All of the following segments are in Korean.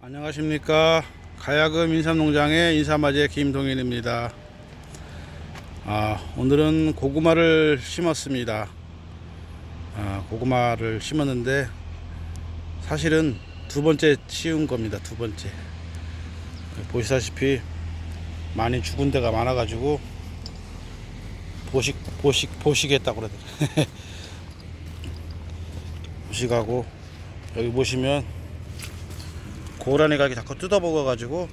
안녕하십니까. 가야금 인삼농장의 인삼아재 김동현입니다. 아, 오늘은 고구마를 심었습니다. 아, 고구마를 심었는데 사실은 두 번째 치운 겁니다. 두 번째. 보시다시피 많이 죽은 데가 많아 가지고 보식 보식 보식했다고 되나 보식하고 여기 보시면 고라니가 이렇게 자꾸 뜯어 먹어 가지고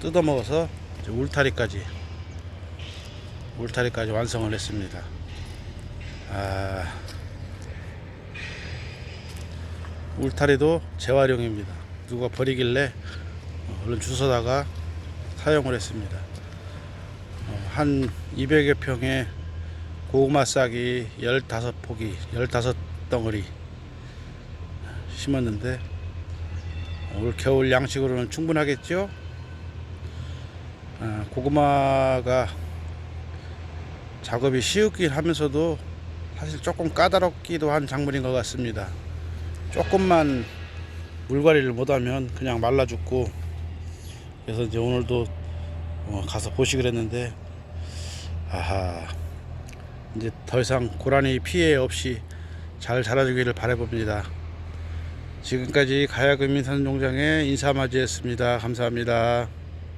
뜯어 먹어서 이제 울타리까지 울타리까지 완성을 했습니다. 아 울타리도 재활용입니다. 누가 버리길래 얼른 주워다가 사용을 했습니다. 어, 한 200여 평에 고구마 싹이 15포기, 15덩어리 심었는데 올 겨울 양식으로는 충분하겠죠? 아, 고구마가 작업이 쉬웠긴 하면서도 사실 조금 까다롭기도 한 작물인 것 같습니다. 조금만 물관리를 못하면 그냥 말라 죽고 그래서 이제 오늘도 어, 가서 보식을 했는데 아하 이제 더 이상 고라니 피해 없이 잘 자라주기를 바라봅니다. 지금까지 가야금 인산농장의 인사마지였습니다. 감사합니다.